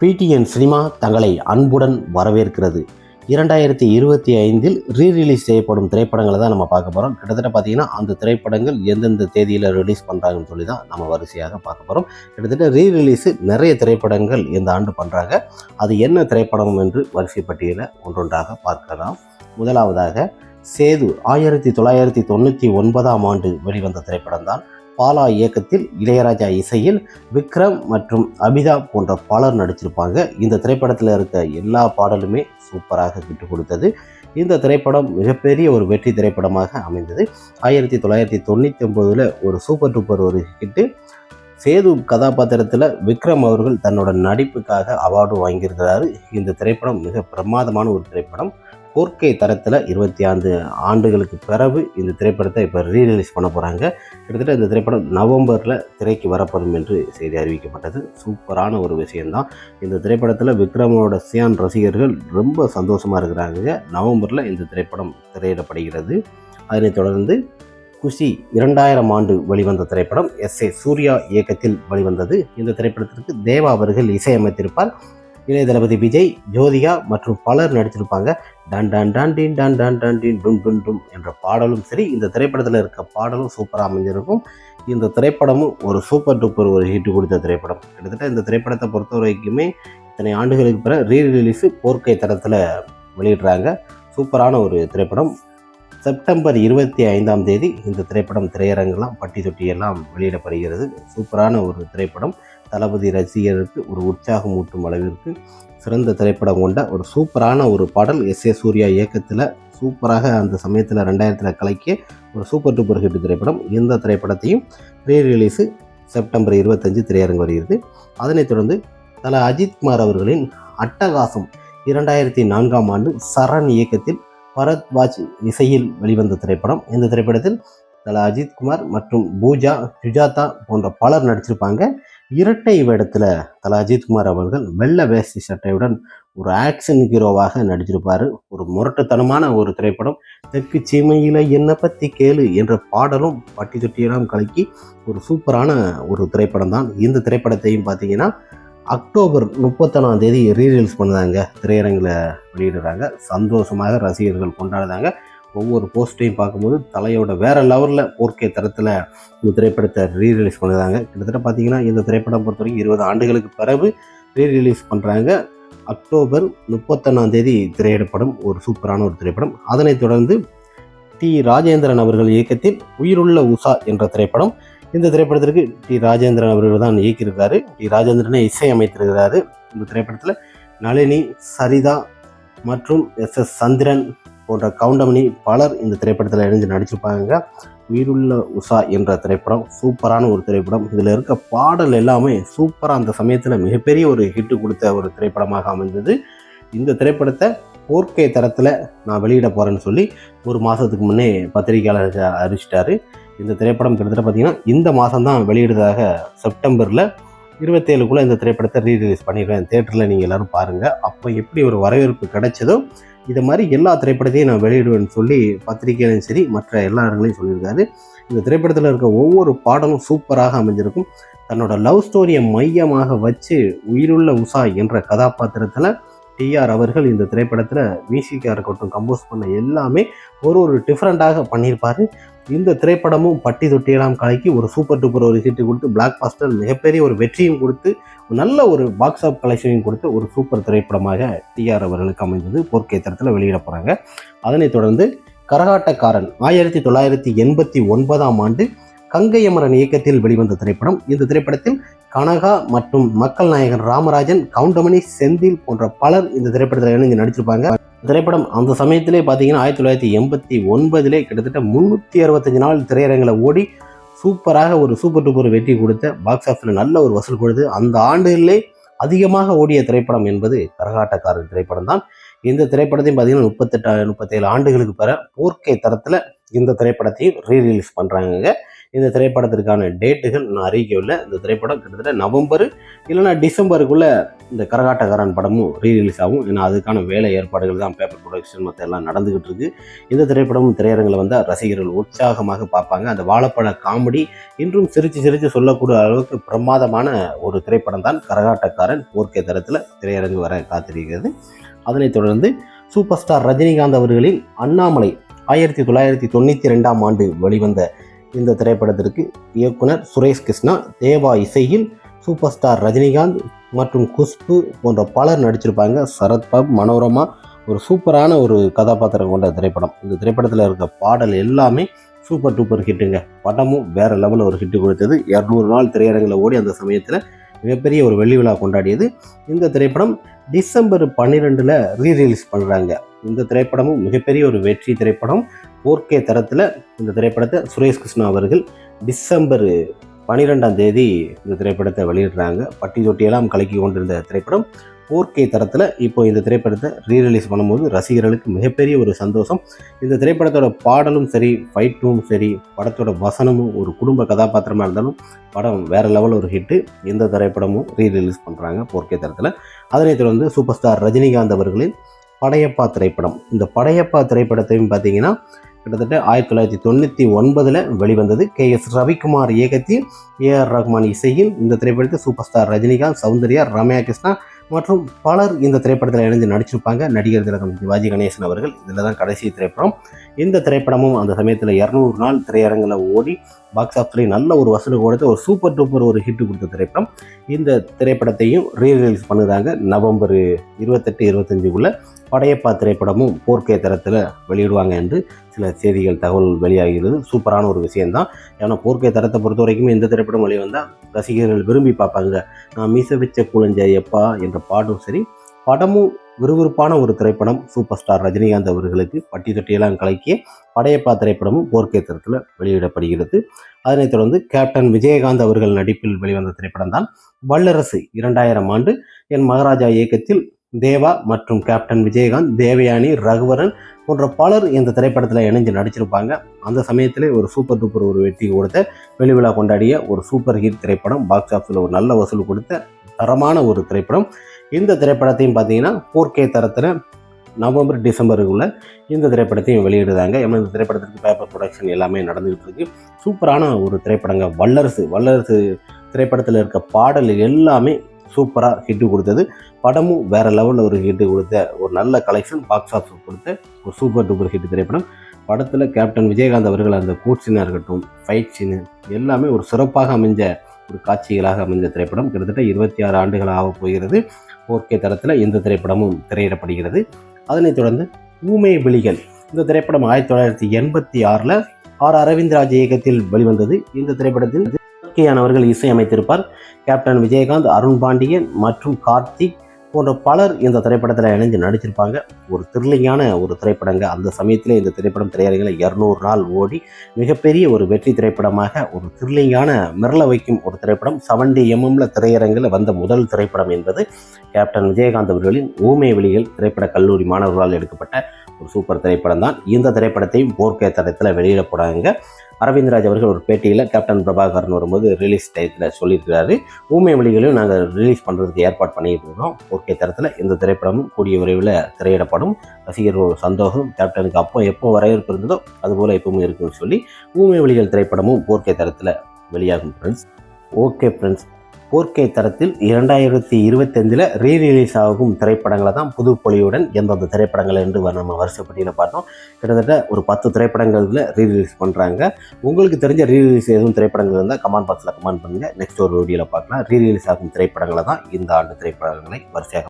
PTN cinema தங்களை அன்புடன் வரவேற்கிறது. இரண்டாயிரத்தி இருபத்தி ஐந்தில் ரீ ரிலீஸ் செய்யப்படும் திரைப்படங்களை தான் நம்ம பார்க்க போகிறோம் கிட்டத்தட்ட பார்த்தீங்கன்னா அந்த திரைப்படங்கள் எந்தெந்த தேதியில் ரிலீஸ் பண்ணுறாங்கன்னு சொல்லி தான் நம்ம வரிசையாக பார்க்க போகிறோம் கிட்டத்தட்ட ரீ ரிலீஸு நிறைய திரைப்படங்கள் இந்த ஆண்டு பண்ணுறாங்க அது என்ன திரைப்படம் என்று வரிசை பட்டியலை ஒன்றொன்றாக பார்க்கலாம். முதலாவதாக சேது ஆயிரத்தி தொள்ளாயிரத்தி தொண்ணூற்றி ஒன்பதாம் ஆண்டு வெளிவந்த திரைப்படம் தான் பாலா இயக்கத்தில் இளையராஜா இசையில் விக்ரம் மற்றும் அபிதா போன்ற பலர் நடிச்சிருப்பாங்க. இந்த திரைப்படத்தில் இருக்க எல்லா பாடலுமே சூப்பராக விட்டு கொடுத்தது. இந்த திரைப்படம் மிகப்பெரிய ஒரு வெற்றி திரைப்படமாக அமைந்தது. ஆயிரத்தி தொள்ளாயிரத்தி தொண்ணூற்றி ஒம்போதில் ஒரு சூப்பர் டூப்பர் ஒரு ஹிட்டு. சேது கதாபாத்திரத்தில் விக்ரம் அவர்கள் தன்னோட நடிப்புக்காக அவார்டு வாங்கியிருக்கிறாரு. இந்த திரைப்படம் மிக பிரமாதமான ஒரு திரைப்படம். போர்க்கை தரத்தில் இருபத்தி ஐந்து ஆண்டுகளுக்கு பிறகு இந்த திரைப்படத்தை இப்போ ரீரிலீஸ் பண்ண போகிறாங்க கிட்டத்தட்ட இந்த திரைப்படம் நவம்பரில் திரைக்கு வரப்படும் என்று செய்தி அறிவிக்கப்பட்டது. சூப்பரான ஒரு விஷயம்தான். இந்த திரைப்படத்தில் விக்ரமோட சியான் ரசிகர்கள் ரொம்ப சந்தோஷமாக இருக்கிறாங்க. நவம்பரில் இந்த திரைப்படம் திரையிடப்படுகிறது. அதனைத் தொடர்ந்து குஷி இரண்டாயிரம் ஆண்டு வெளிவந்த திரைப்படம் எஸ் ஏ சூர்யா இயக்கத்தில் வெளிவந்தது. இந்த திரைப்படத்திற்கு தேவா அவர்கள் இசையமைத்திருப்பார். இளைய தளபதி விஜய் ஜோதிகா மற்றும் பலர் நடிச்சிருப்பாங்க டன் டன் டன் டின் டன் டன் டன் டின் டும் டும் டும் என்ற பாடலும் சரி இந்த திரைப்படத்தில் இருக்க பாடலும் சூப்பராக அமைஞ்சிருக்கும். இந்த திரைப்படமும் ஒரு சூப்பர் டூப்பர் ஒரு ஹிட் கொடுத்த திரைப்படம். கிட்டத்தட்ட இந்த திரைப்படத்தை பொறுத்த வரைக்குமே இத்தனை ஆண்டுகளுக்கு பிற ரீ ரிலீஸு போர்க்கை தரத்தில் வெளியிடுறாங்க. சூப்பரான ஒரு திரைப்படம். செப்டம்பர் இருபத்தி ஐந்தாம் தேதி இந்த திரைப்படம் திரையரங்கெல்லாம் பட்டி தொட்டி எல்லாம் வெளியிடப்படுகிறது. சூப்பரான ஒரு திரைப்படம். தளபதி ரசிகருக்கு ஒரு உற்சாகம் ஊட்டும் அளவிற்கு சிறந்த திரைப்படம் கொண்ட ஒரு சூப்பரான ஒரு பாடல் எஸ் ஏ சூர்யா இயக்கத்தில் சூப்பராக அந்த சமயத்தில் ரெண்டாயிரத்தில் கலக்கிய ஒரு சூப்பர் டூப்பர் ஹிட் திரைப்படம். இந்த திரைப்படத்தையும் ப்ரீ ரிலீஸு செப்டம்பர் இருபத்தஞ்சு திரையரங்கு வருகிறது. அதனைத் தொடர்ந்து தல அஜித்குமார் அவர்களின் அட்டகாசம் இரண்டாயிரத்தி நான்காம் ஆண்டு சரண் இயக்கத்தில் பரத்வாஜ் இசையில் வெளிவந்த திரைப்படம். இந்த திரைப்படத்தில் தல அஜித்குமார் மற்றும் பூஜா சுஜாதா போன்ற பலர் நடிச்சிருப்பாங்க. இரட்டை வேடத்தில் தல அஜித்குமார் அவர்கள் வெள்ளை வேஷ்டி சட்டையுடன் ஒரு ஆக்ஷன் ஹீரோவாக நடிச்சிருப்பார். ஒரு முரட்டுத்தனமான ஒரு திரைப்படம். தெற்கு சீமையில் என்னை பற்றி கேளு என்ற பாடலும் பட்டி தொட்டியெல்லாம் கலக்கி ஒரு சூப்பரான ஒரு திரைப்படம் தான். இந்த திரைப்படத்தையும் பார்த்தீங்கன்னா அக்டோபர் முப்பத்தொன்னாம் தேதி ரீரிலீஸ் பண்ணுறாங்க திரையரங்கில் வெளியிடுறாங்க. சந்தோஷமாக ரசிகர்கள் கொண்டாடுறாங்க. ஒவ்வொரு போஸ்ட்டையும் பார்க்கும்போது தலையோட வேற லெவலில் போர்க்கே தரத்தில் இந்த திரைப்படத்தை ரீரிலீஸ் பண்ணுறாங்க கிட்டத்தட்ட பார்த்தீங்கன்னா இந்த திரைப்படம் பொறுத்த வரைக்கும் இருபது ஆண்டுகளுக்கு பிறகு ரீரிலீஸ் பண்ணுறாங்க அக்டோபர் முப்பத்தொன்னாம் தேதி திரையிடப்படும் ஒரு சூப்பரான ஒரு திரைப்படம். அதனைத் தொடர்ந்து டி ராஜேந்திரன் அவர்கள் இயக்கத்தில் உயிருள்ள உஷா என்ற திரைப்படம். இந்த திரைப்படத்திற்கு டி ராஜேந்திரன் அவர்கள் தான் இயக்கியிருக்காரு. டி ராஜேந்திரனை இசை அமைத்திருக்கிறாரு இந்த திரைப்படத்தில் நளினி சரிதா மற்றும் எஸ் எஸ் சந்திரன் போன்ற கவுண்டமணி பலர் இந்த திரைப்படத்தில் இணைஞ்சு நடிச்சிருப்பாங்க. உயிருள்ள உஷா என்ற திரைப்படம் சூப்பரான ஒரு திரைப்படம். இதில் இருக்க பாடல் எல்லாமே சூப்பராக அந்த சமயத்தில் மிகப்பெரிய ஒரு ஹிட்டு கொடுத்த ஒரு திரைப்படமாக அமைந்தது. இந்த திரைப்படத்தை போர்க்கை தரத்தில் நான் வெளியிட போகிறேன்னு சொல்லி ஒரு மாதத்துக்கு முன்னே பத்திரிகையாளர் அறிவிச்சிட்டாரு. இந்த திரைப்படம் கிட்டத்தட்ட பார்த்தீங்கன்னா இந்த மாதம் தான் வெளியிடுறதாக செப்டம்பரில் இருபத்தேழுக்குள்ளே இந்த திரைப்படத்தை ரீ ரிலீஸ் பண்ணிடுவேன் தேட்டரில் நீங்கள் எல்லோரும் பாருங்கள் அப்போ எப்படி ஒரு வரவேற்பு கிடைச்சதோ இது மாதிரி எல்லா திரைப்படத்தையும் நான் வெளியிடுவேன்னு சொல்லி பத்திரிகையிலையும் சரி மற்ற எல்லா இடங்களையும் சொல்லியிருக்காரு. இந்த திரைப்படத்தில் இருக்க ஒவ்வொரு பாடலும் சூப்பராக அமைஞ்சிருக்கும். தன்னோட லவ் ஸ்டோரியை மையமாக வச்சு உயிருள்ள உஷா என்ற கதாபாத்திரத்தில் டிஆர் அவர்கள் இந்த திரைப்படத்தில் மியூசிக்காக இருக்கட்டும் கம்போஸ் பண்ண எல்லாமே ஒரு ஒரு டிஃப்ரெண்ட்டாக பண்ணியிருப்பார். இந்த திரைப்படமும் பட்டி தொட்டியெல்லாம் கலைக்கு ஒரு சூப்பர் டூப்பர் ஒரு ஹிட் கொடுத்து பிளாக் பாஸ்டர் மிகப்பெரிய ஒரு வெற்றியும் கொடுத்து நல்ல ஒரு பாக்ஸ் ஆஃப் கலெக்ஷனையும் கொடுத்து ஒரு சூப்பர் திரைப்படமாக டிஆர் அவர்களுக்கு அமைந்தது. போர்க்கேத்திரத்தில் வெளியிட போகிறாங்க அதனைத் தொடர்ந்து கரகாட்டக்காரன் ஆயிரத்தி தொள்ளாயிரத்தி எண்பத்தி ஒன்பதாம் ஆண்டு கங்கையமரன் இயக்கத்தில் வெளிவந்த திரைப்படம். இந்த திரைப்படத்தில் கனகா மற்றும் மக்கள் நாயகன் ராமராஜன் கவுண்டமணி செந்தில் போன்ற பலர் இந்த திரைப்படத்தில் இணைந்து நடிச்சிருப்பாங்க. திரைப்படம் அந்த சமயத்திலே பார்த்தீங்கன்னா ஆயிரத்தி தொள்ளாயிரத்தி எண்பத்தி ஒன்பதிலே கிட்டத்தட்ட முந்நூற்றி அறுபத்தஞ்சு நாள் திரையரங்களை ஓடி சூப்பராக ஒரு சூப்பர் டூப்பர் வெற்றி கொடுத்த பாக்ஸ் ஆஃபீஸில் நல்ல ஒரு வசூல் கொடுத்து அந்த ஆண்டுகளிலே அதிகமாக ஓடிய திரைப்படம் என்பது கரகாட்டக்காரர் திரைப்படம் தான் இந்த திரைப்படத்தையும் பார்த்தீங்கன்னா முப்பத்தெட்டு முப்பத்தேழு ஆண்டுகளுக்கு பெற போர்க்கை தரத்தில் இந்த திரைப்படத்தையும் ரீ ரிலீஸ் பண்ணுறாங்க இந்த திரைப்படத்திற்கான டேட்டுகள் இன்னும் அறிவிக்கவில்லை இந்த திரைப்படம் கிட்டத்தட்ட நவம்பர் இல்லைன்னா டிசம்பருக்குள்ளே இந்த கரகாட்டக்காரன் படமும் ரீரிலீஸ் ஆகும். ஏன்னா அதுக்கான வேலை ஏற்பாடுகள் தான் பேப்பர் ப்ரொடக்ஷன் மற்ற எல்லாம் நடந்துக்கிட்டு இருக்கு. இந்த திரைப்படமும் திரையரங்கில் வந்தால் ரசிகர்கள் உற்சாகமாக பார்ப்பாங்க. அந்த வாழைப்பழ காமெடி இன்றும் சிரித்து சிரித்து சொல்லக்கூடிய அளவுக்கு பிரமாதமான ஒரு திரைப்படம் தான் கரகாட்டக்காரன் போர்க்கை தரத்தில் திரையரங்கு வர காத்திருக்கிறது. அதனைத் தொடர்ந்து சூப்பர் ஸ்டார் ரஜினிகாந்த் அவர்களின் அண்ணாமலை ஆயிரத்தி தொள்ளாயிரத்தி தொண்ணூற்றி ரெண்டாம் ஆண்டு வெளிவந்த இந்த திரைப்படத்திற்கு இயக்குனர் சுரேஷ் கிருஷ்ணா தேவா இசையில் சூப்பர் ஸ்டார் ரஜினிகாந்த் மற்றும் குஷ்பு போன்ற பலர் நடிச்சிருப்பாங்க. சரத்பாப் மனோரமா ஒரு சூப்பரான ஒரு கதாபாத்திரம் கொண்ட திரைப்படம். இந்த திரைப்படத்தில் இருக்க பாடல் எல்லாமே சூப்பர் டூப்பர் ஹிட்டுங்க. படமும் வேறு லெவலில் ஒரு ஹிட்டு கொடுத்தது. இரநூறு நாள் திரையரங்கில் ஓடி அந்த சமயத்தில் மிகப்பெரிய ஒரு வெள்ளி விழா கொண்டாடியது. இந்த திரைப்படம் டிசம்பர் பன்னிரெண்டில் ரீரிலீஸ் பண்ணுறாங்க இந்த திரைப்படமும் மிகப்பெரிய ஒரு வெற்றி திரைப்படம். போர்க்கே தரத்தில் இந்த திரைப்படத்தை சுரேஷ் கிருஷ்ணா அவர்கள் டிசம்பர் பன்னிரெண்டாம் தேதி இந்த திரைப்படத்தை வெளியிடுறாங்க. பட்டி தொட்டியெல்லாம் கலக்கி கொண்டிருந்த திரைப்படம். 4K தரத்தில் இப்போ இந்த திரைப்படத்தை ரீரிலீஸ் பண்ணும்போது ரசிகர்களுக்கு மிகப்பெரிய ஒரு சந்தோஷம். இந்த திரைப்படத்தோட பாடலும் சரி ஃபைட்டும் சரி படத்தோட வசனமும் ஒரு குடும்ப கதாபாத்திரமாக இருந்தாலும் படம் வேறு லெவல் ஒரு ஹிட்டு இந்த திரைப்படமும் ரீரிலீஸ் பண்ணுறாங்க 4K தரத்தில். அதனைத் தொடர்ந்து சூப்பர் ஸ்டார் ரஜினிகாந்த் அவர்களின் படையப்பா திரைப்படம். இந்த படையப்பா திரைப்படத்தையும் பார்த்தீங்கன்னா கிட்டத்தட்ட ஆயிரத்தி தொள்ளாயிரத்தி தொண்ணூற்றி ஒன்பதில் வெளிவந்தது கே எஸ் ரவிக்குமார் இயக்கத்தில் ஆர் ரஹ்மான் இசையில். இந்த திரைப்படத்தில் சூப்பர் ஸ்டார் ரஜினிகாந்த் சௌந்தர்யா ரம்யா கிருஷ்ணா மற்றும் பலர் இந்த திரைப்படத்தில் இணைந்து நடிச்சிருப்பாங்க. நடிகர் திலகம் சிவாஜி கணேசன் அவர்கள். இதில் தான் கடைசி திரைப்படம். இந்த திரைப்படமும் அந்த சமயத்தில் இரநூறு நாள் திரையரங்கில் ஓடி பாக்ஸ் ஆஃபீஸ்லேயும் நல்ல ஒரு வசூல் கொடுத்து ஒரு சூப்பர் டூப்பர் ஒரு ஹிட் கொடுத்த திரைப்படம். இந்த திரைப்படத்தையும் ரீரிலீஸ் பண்ணுறாங்க நவம்பர் இருபத்தெட்டு இருபத்தஞ்சுக்குள்ள படையப்பா திரைப்படமும் போர்க்கை தரத்தில் வெளியிடுவாங்க என்று சில செய்திகள் தகவல் வெளியாகிறது. சூப்பரான ஒரு விஷயம்தான். ஏன்னா போர்க்கை தரத்தை பொறுத்த வரைக்கும் இந்த திரைப்படம் வெளிவந்தால் ரசிகர்கள் விரும்பி பார்ப்பாங்க. நான் மீச வச்ச குழஞ்ச எப்பா என்ற பாட்டும் சரி படமும் விறுவிறுப்பான ஒரு திரைப்படம் சூப்பர் ஸ்டார் ரஜினிகாந்த் அவர்களுக்கு பட்டி தொட்டியெல்லாம் கலக்கிய படையப்பா திரைப்படமும் 4K தரத்தில் வெளியிடப்படுகிறது. அதனைத் தொடர்ந்து கேப்டன் விஜயகாந்த் அவர்கள் நடிப்பில் வெளிவந்த திரைப்படம் தான் வல்லரசு இரண்டாயிரம் ஆண்டு. என் மகாராஜா இயக்கத்தில் தேவா மற்றும் கேப்டன் விஜயகாந்த் தேவயானி ரகுவரன் போன்ற பலர் இந்த திரைப்படத்தில் இணைஞ்சு நடிச்சிருப்பாங்க. அந்த சமயத்தில் ஒரு சூப்பர் டூப்பர் ஒரு வெற்றி கொடுத்த வெளிவிழா கொண்டாடிய ஒரு சூப்பர் ஹிட் திரைப்படம் பாக்ஸ் ஆஃபீஸில் ஒரு நல்ல வசூல் கொடுத்த தரமான ஒரு திரைப்படம் இந்த திரைப்படத்தையும் பார்த்தீங்கன்னா 4K தரத்தில் நவம்பர் டிசம்பருக்குள்ளே இந்த திரைப்படத்தையும் வெளியிடுறாங்க. ஏன்னா இந்த திரைப்படத்திற்கு பேப்பர் ப்ரொடக்ஷன் எல்லாமே நடந்துகிட்டு இருக்கு. சூப்பரான ஒரு திரைப்படங்க. வல்லரசு வல்லரசு திரைப்படத்தில் இருக்க பாடல் எல்லாமே சூப்பராக ஹிட்டு கொடுத்தது. படமும் வேறு லெவலில் ஒரு ஹிட்டு கொடுத்த ஒரு நல்ல கலெக்ஷன் பாக்ஸ் ஆஃபீஸ் கொடுத்த ஒரு சூப்பர் டூப்பர் ஹிட் திரைப்படம். படத்தில் கேப்டன் விஜயகாந்த் அவர்கள் அந்த கூட் சீனாக இருக்கட்டும் ஃபைட் சீனு எல்லாமே ஒரு சிறப்பாக அமைஞ்ச ஒரு காட்சிகளாக அமைந்த திரைப்படம். கிட்டத்தட்ட இருபத்தி ஆறு ஆண்டுகளாக போகிறது. போர்க்கை தரத்தில் இந்த திரைப்படமும் திரையிடப்படுகிறது. அதனைத் தொடர்ந்து ஊமை விழிகள் இந்த திரைப்படம் ஆயிரத்தி தொள்ளாயிரத்தி எண்பத்தி ஆறில் ஆர். அரவிந்த்ராஜ் இயக்கத்தில் வெளிவந்தது. இந்த திரைப்படத்தில் அவர்கள் இசையமைத்திருப்பார். கேப்டன் விஜயகாந்த் அருண் பாண்டியன் மற்றும் கார்த்திக் போன்ற பலர் இந்த திரைப்படத்தில் இணைஞ்சு நடிச்சிருப்பாங்க. ஒரு த்ரில்லிங்கான ஒரு திரைப்படங்க. அந்த சமயத்தில் இந்த திரைப்படம் திரையரங்கில் இரநூறு நாள் ஓடி மிகப்பெரிய ஒரு வெற்றி திரைப்படமாக ஒரு த்ரில்லிங்கான மிரள வைக்கும் ஒரு திரைப்படம் செவன்டி எம்எம்ல திரையரங்கில் வந்த முதல் திரைப்படம் என்பது கேப்டன் விஜயகாந்த் அவர்களின் ஊமை வெளிகள் திரைப்பட கல்லூரி மாணவர்களால் எடுக்கப்பட்ட ஒரு சூப்பர் திரைப்படம் தான். இந்த திரைப்படத்தையும் போர்க்கே தரத்தில் வெளியிடப்படாங்க அரவிந்த்ராஜ் அவர்கள் ஒரு பேட்டியில் கேப்டன் பிரபாகரன் வரும்போது ரிலீஸ் டயத்தில் சொல்லியிருக்கிறாரு. ஊமை மொழிகளையும் நாங்கள் ரிலீஸ் பண்ணுறதுக்கு ஏற்பாடு பண்ணிட்டு இருக்கோம். ஓகே தரத்தில் இந்த திரைப்படமும் கூடிய விரைவில் திரையிடப்படும். ரசிகர்கள் சந்தோஷம் கேப்டனுக்கு அப்போ எப்போ வரவேற்பு இருந்ததோ அதுபோல் எப்பவும் இருக்குன்னு சொல்லி ஊமை மொழிகள் திரைப்படமும் போர்க்கே தரத்தில் வெளியாகும் ஃப்ரெண்ட்ஸ் ஓகே ஃப்ரெண்ட்ஸ் போர்க்கை தரத்தில் இரண்டாயிரத்தி இருபத்தஞ்சில் ரீரிலீஸ் ஆகும் திரைப்படங்களை தான் புது பொலியுடன் எந்தெந்த திரைப்படங்கள் என்று நம்ம வருஷப்பட்டியில் பார்த்தோம். கிட்டத்தட்ட ஒரு பத்து திரைப்படங்களில் ரீரிலீஸ் பண்ணுறாங்க உங்களுக்கு தெரிஞ்ச ரீரிலீஸ் எதுவும் திரைப்படங்கள் இருந்தால் கமெண்ட் பாக்ஸில் கமெண்ட் பண்ணுங்கள் நெக்ஸ்ட் ஒரு வீடியோவில் பார்க்கலாம். ரீ ரிலீஸ் ஆகும் திரைப்படங்களை தான் இந்த ஆண்டு திரைப்படங்களை வரிசையாக